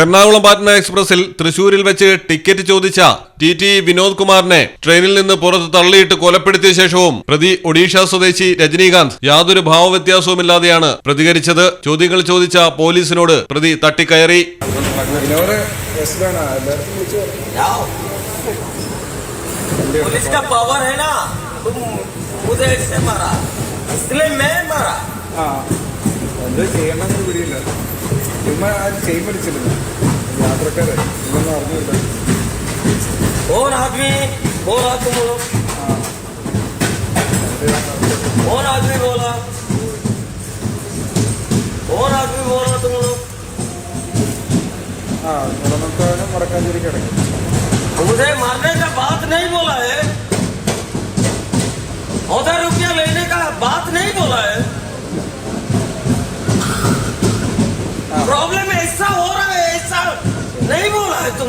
എറണാകുളം പാറ്റ്ന എക്സ്പ്രസിൽ തൃശൂരിൽ വെച്ച് ടിക്കറ്റ് ചോദിച്ച ടി ടി വിനോദ് കുമാറിനെ ട്രെയിനിൽ നിന്ന് പുറത്ത് തള്ളിയിട്ട് കൊലപ്പെടുത്തിയ ശേഷവും പ്രതി ഒഡീഷ സ്വദേശി രജനീകാന്ത് യാതൊരു ഭാവവ്യത്യാസവുമില്ലാതെയാണ് പ്രതികരിച്ചത്. ചോദ്യങ്ങൾ ചോദിച്ച പോലീസിനോട് പ്രതി തട്ടിക്കയറി. പവർ ഹേ എന്ത് ചെയ്യണം എന്ന് പിടിയില്ല ചുമ്മാ ആരും ചെയിൻ പിടിച്ചിരുന്നു യാത്രക്കാരെ ഇതൊന്നും അറിഞ്ഞില്ല कौन आदमी बोला तुम लोग कौन आदमी बोला कौन आदमी बोला तुम लोग ആ മുടമക്കാനും മുടക്കാഞ്ചേരി കിടക്കും मुझे मारने का बात नहीं बोला है हजार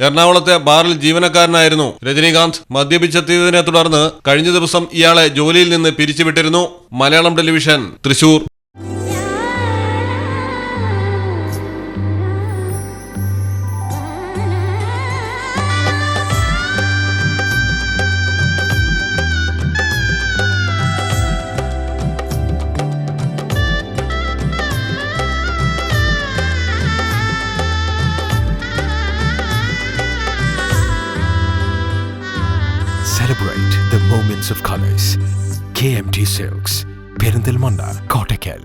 എറണാകുളത്തെ ബാറിൽ ജീവനക്കാരനായിരുന്നു രജനീകാന്ത്. മദ്യപിച്ചെത്തിയതിനെ തുടർന്ന് കഴിഞ്ഞ ദിവസം ഇയാളെ ജോലിയിൽ നിന്ന് പിരിച്ചുവിട്ടിരുന്നു. Malayalam television Thrissur. Celebrate the moments of colors. KMT Silks, Perindalmanda, Kottakkal.